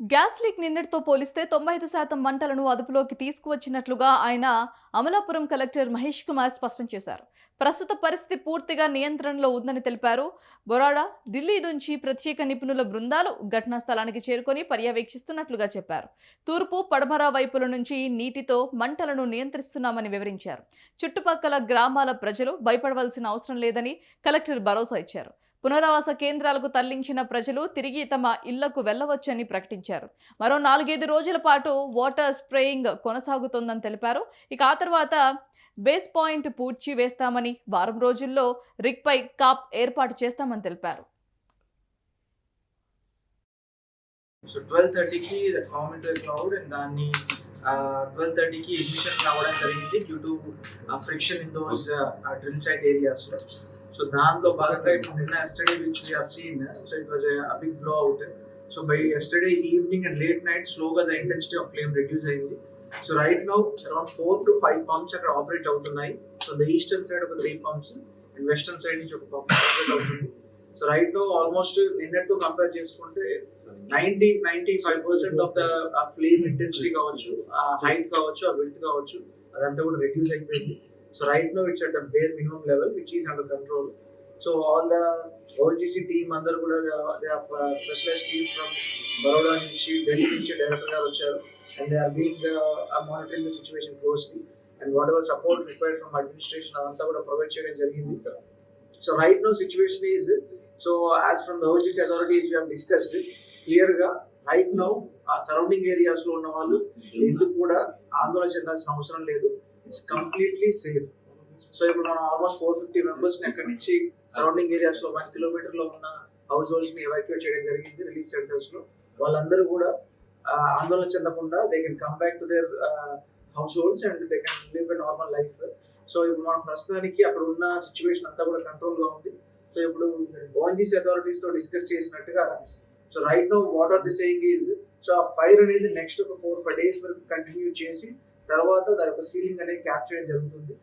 Gas leak నిన్నటితో పోలిస్తే తొంభై ఐదు శాతం మంటలను అదుపులోకి తీసుకువచ్చినట్లుగా ఆయన అమలాపురం కలెక్టర్ మహేష్ కుమార్ స్పష్టం చేశారు. ప్రస్తుత పరిస్థితి పూర్తిగా నియంత్రణలో ఉందని తెలిపారు. బొరాడా ఢిల్లీ నుంచి ప్రత్యేక నిపుణుల బృందాలు ఘటనా స్థలానికి చేరుకొని పర్యవేక్షిస్తున్నట్లుగా చెప్పారు. తూర్పు పడమర వైపుల నుంచి నీటితో మంటలను నియంత్రిస్తున్నామని వివరించారు. చుట్టుపక్కల గ్రామాల ప్రజలు భయపడవలసిన అవసరం లేదని కలెక్టర్ భరోసా ఇచ్చారు. పునరావాస కేంద్రాలకు తరలించిన ప్రజలు తిరిగి తమ ఇళ్ళకు వెళ్ళవచ్చని ప్రకటించారు. మరో నాలుగైదు రోజుల పాటు వాటర్ స్ప్రేయింగ్ కొనసాగుతోందని తెలిపారు. ఇక ఆ తర్వాత బేస్ పాయింట్ పూడ్చి వేస్తామని వారం రోజుల్లో రిక్పై కాప్ ఏర్పాటు చేస్తామని తెలిపారు. సో ట్వెల్వ్ థర్టీకి that form into cloud and దాన్ని ట్వెల్వ్ థర్టీకి ఇగ్నిషన్ రావడం జరిగింది. Due to friction in those drill site ఏరియాస్లో. సో దాంట్లో భాగంగా ఇప్పుడు నిన్న yesterday which we seen so it was a big blow out so by yesterday evening and late night స్లోగా the intensity of flame reduce అయింది. So right now around four to five pumps అక్కడ operate అవుతున్నాయి. So the eastern side ఒక three pumps and western side నుంచి ఒక pump operate అవుతుంది. So right now almost నిన్నటితో compare చేసుకుంటే ninety ninety five percent of the flame intensity కావచ్చు ఆ హైట్ కావచ్చు ఆ విడ్త్ కావచ్చు అదంతా కూడా రెడ్యూస్ అయిపోయింది. So right now it's at bare minimum level which is under control so all the OGC team అందరూ కూడా స్పెషలైజ్ టీమ్ ఫ్రమ్ బరోడా నుంచి ఢిల్లీ నుంచి డైరెక్టర్ గారు వచ్చారు. And they are being monitoring the situation closely and whatever support required from administration అదంతా కూడా provide చేయడం జరిగింది. So right now situation is so as from the OGC authorities we discussed క్లియర్గా right now ఆ surrounding ఏరియాస్లో ఉన్న వాళ్ళు ఎందుకు కూడా ఆందోళన చెందాల్సిన అవసరం లేదు. ఇట్స్ కంప్లీట్లీ సేఫ్ సో ఇప్పుడు మనం ఆల్మోస్ట్ ఫోర్ ఫిఫ్టీ మెంబర్స్ని అక్కడి నుంచి సరౌండింగ్ ఏరియాస్లో వన్ కిలోమీటర్లో ఉన్న హౌస్ హోల్డ్స్ని ఎవాక్యుయేట్ చేయడం జరిగింది రిలీఫ్ సెంటర్స్లో. వాళ్ళందరూ కూడా ఆందోళన చెందకుండా they can come back to their households and they can live a normal life so ఇప్పుడు మనం ప్రస్తుతానికి అక్కడ ఉన్న సిచ్యువేషన్ అంతా కూడా కంట్రోల్గా ఉంది. సో ఇప్పుడు ఓఎన్జీసీ అథారిటీస్తో డిస్కస్ చేసినట్టుగా so right now what are they saying is so ఆ ఫైర్ అనేది నెక్స్ట్ ఒక ఫోర్ ఫైవ్ డేస్ వరకు కంటిన్యూ చేసి తర్వాత దాని యొక్క సీలింగ్ అనేది క్యాప్చర్ చేయడం జరుగుతుంది.